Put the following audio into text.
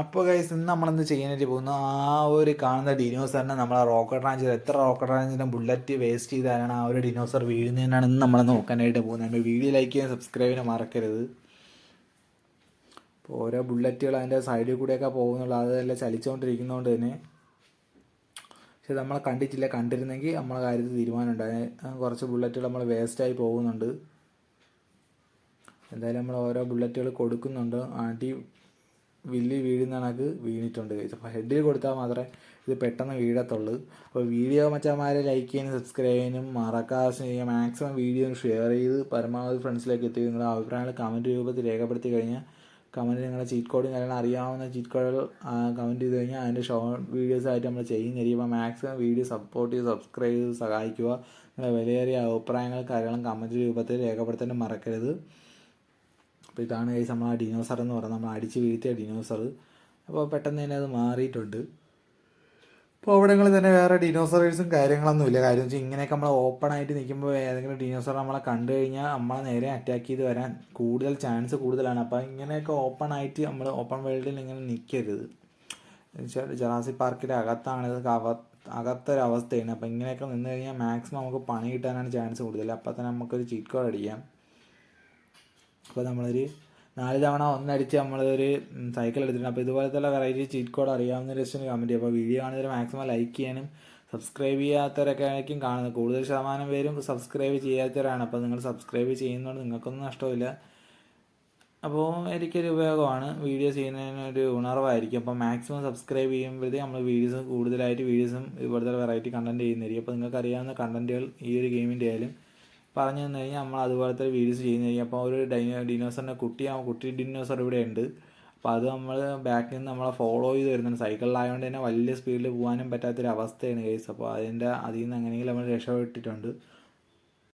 അപ്പോൾ ഗൈസ് ഇന്ന് നമ്മളെന്ത് ചെയ്യാനായിട്ട് പോകുന്നു? ആ ഒരു കാണുന്ന ഡിനോസറിനെ നമ്മളെ റോക്കറ്റ് റാഞ്ചിൽ എത്ര റോക്കറ്റ് റാഞ്ചിന്റെ ബുള്ളറ്റ് വേസ്റ്റ് ചെയ്താലാണ് ആ ഒരു ഡിനോസർ വീഴുന്നതിനാണ് ഇന്ന് നമ്മൾ നോക്കാനായിട്ട് പോകുന്നത്. നമ്മൾ വീഡിയോ ലൈക്ക് ചെയ്യാൻ സബ്സ്ക്രൈബ് ചെയ്യാൻ മറക്കരുത്. അപ്പോൾ ഓരോ ബുള്ളറ്റുകൾ അതിന്റെ സൈഡിൽ കൂടെയൊക്കെ പോകുന്നുള്ളൂ. അതെല്ലാം ചലിച്ചുകൊണ്ടിരിക്കുന്നതുകൊണ്ട് തന്നെ. പക്ഷെ നമ്മളെ കണ്ടിട്ടില്ല. കണ്ടിരുന്നെങ്കിൽ നമ്മളെ കാര്യത്തിൽ തീരുമാനമുണ്ട് അതിന് കുറച്ച് ബുള്ളറ്റുകൾ നമ്മൾ വേസ്റ്റായി പോകുന്നുണ്ട്. എന്തായാലും നമ്മൾ ഓരോ ബുള്ളറ്റുകൾ കൊടുക്കുന്നുണ്ട്. ആട്ടി വില്ലി വീഴുന്ന കണക്ക് വീണിട്ടുണ്ട്. അപ്പോൾ ഹെഡിൽ കൊടുത്താൽ മാത്രമേ ഇത് പെട്ടെന്ന് വീഴത്തുള്ളൂ. അപ്പോൾ വീഡിയോ മച്ചന്മാരെ ലൈക്ക് ചെയ്യാനും സബ്സ്ക്രൈബ് ചെയ്യാനും മറക്കാതെ ചെയ്യുക മാക്സിമം വീഡിയോ ഷെയർ ചെയ്ത് പരമാവധി ഫ്രണ്ട്സിലേക്ക് എത്തി നിങ്ങളുടെ അഭിപ്രായങ്ങൾ കമന്റ് രൂപത്തിൽ രേഖപ്പെടുത്തി കഴിഞ്ഞാൽ കമന്റ് നിങ്ങളുടെ ചീറ്റ് കോഡും കാര്യങ്ങളും അറിയാവുന്ന ചീറ്റ് കോഡുകൾ കമന്റ് ചെയ്ത് കഴിഞ്ഞാൽ അതിന്റെ ഷോർട്ട് വീഡിയോസ് ആയിട്ട് നമ്മൾ ചെയ്യുന്നതായിരിക്കും. അപ്പോൾ മാക്സിമം വീഡിയോ സപ്പോർട്ട് ചെയ്ത് സബ്സ്ക്രൈബ് ചെയ്ത് സഹായിക്കുക. നിങ്ങളുടെ വിലയേറിയ അഭിപ്രായങ്ങൾ കാര്യങ്ങളും കമന്റ് രൂപത്തിൽ രേഖപ്പെടുത്താൻ മറക്കരുത്. അപ്പോൾ ഇതാണ് കഴിച്ച് നമ്മൾ ആ ഡിനോസർ എന്ന് പറയുന്നത്. നമ്മൾ അടിച്ച് വീഴ്ത്തിയ ഡിനോസർ അപ്പോൾ പെട്ടെന്ന് തന്നെ അത് മാറിയിട്ടുണ്ട്. അപ്പോൾ അവിടങ്ങളിൽ തന്നെ വേറെ ഡിനോസറേഴ്സും കാര്യങ്ങളൊന്നുമില്ല കാര്യം വെച്ചാൽ ഇങ്ങനെയൊക്കെ നമ്മൾ ഓപ്പൺ ആയിട്ട് നിൽക്കുമ്പോൾ ഏതെങ്കിലും ഡിനോസർ നമ്മളെ കണ്ടു കഴിഞ്ഞാൽ നമ്മളെ നേരെ അറ്റാക്ക് ചെയ്ത് വരാൻ കൂടുതൽ ചാൻസ് കൂടുതലാണ്. അപ്പോൾ ഇങ്ങനെയൊക്കെ ഓപ്പൺ ആയിട്ട് നമ്മൾ ഓപ്പൺ വേൾഡിൽ ഇങ്ങനെ നിൽക്കരുത് ജറാസി പാർക്കിന്റെ അകത്താണ് ഇത് അകത്തൊരവസ്ഥയാണ്. അപ്പോൾ ഇങ്ങനെയൊക്കെ നിന്ന് കഴിഞ്ഞാൽ മാക്സിമം നമുക്ക് പണി കിട്ടാനാണ് ചാൻസ് കൂടുതൽ അപ്പോൾ തന്നെ നമുക്കൊരു ചീറ്റ് കോഡ് അടിക്കാം. അപ്പോൾ നമ്മളൊരു നാല് തവണ ഒന്നടിച്ച് നമ്മളൊരു സൈക്കിൾ എടുത്തിട്ടുണ്ട്. അപ്പോൾ ഇതുപോലത്തെ വെറൈറ്റി ചീറ്റ് കോഡ് അറിയാവുന്ന ലക്ഷ്യം കമന്റ് അപ്പോൾ വീഡിയോ കാണുന്നവർ മാക്സിമം ലൈക്ക് ചെയ്യാനും സബ്സ്ക്രൈബ് ചെയ്യാത്തവരൊക്കെ ആയിരിക്കും കാണുന്നത്. കൂടുതൽ ശതമാനം പേരും സബ്സ്ക്രൈബ് ചെയ്യാത്തവരാണ്. അപ്പോൾ നിങ്ങൾ സബ്സ്ക്രൈബ് ചെയ്യുന്നതുകൊണ്ട് നിങ്ങൾക്കൊന്നും നഷ്ടമില്ല അപ്പോൾ എനിക്കൊരു ഉപയോഗമാണ്. വീഡിയോ ചെയ്യുന്നതിനൊരു ഉണർവായിരിക്കും. അപ്പോൾ മാക്സിമം സബ്സ്ക്രൈബ് ചെയ്യുമ്പോഴത്തേക്ക് നമ്മൾ വീഡിയോസ് കൂടുതലായിട്ട് വീഡിയോസും ഇതുപോലത്തെ വെറൈറ്റി കണ്ടന്റ് ചെയ്യുന്നതായിരിക്കും. അപ്പോൾ നിങ്ങൾക്ക് അറിയാവുന്ന കണ്ടന്റുകൾ ഈ ഒരു ഗെയിമിന്റെ ആയാലും പറഞ്ഞു തന്നു കഴിഞ്ഞാൽ നമ്മൾ അതുപോലത്തെ വീഡിയോസ് ചെയ്യുന്നതായിരിക്കും. അപ്പോൾ ഒരു ഡൈനോ ഡിനോസറിന്റെ കുട്ടി കുട്ടി ഡിനോസർ ഇവിടെ ഉണ്ട്. അപ്പോൾ അത് നമ്മൾ ബാക്കിൽ നിന്ന് നമ്മളെ ഫോളോ ചെയ്ത് വരുന്നുണ്ട്. സൈക്കിളിലായതുകൊണ്ട് തന്നെ വലിയ സ്പീഡിൽ പോകാനും പറ്റാത്തൊരു അവസ്ഥയാണ് കേസ് അപ്പോൾ അതിന്റെ അതിൽ നിന്ന് എങ്ങനെയെങ്കിലും നമ്മൾ രക്ഷപ്പെട്ടിട്ടുണ്ട്.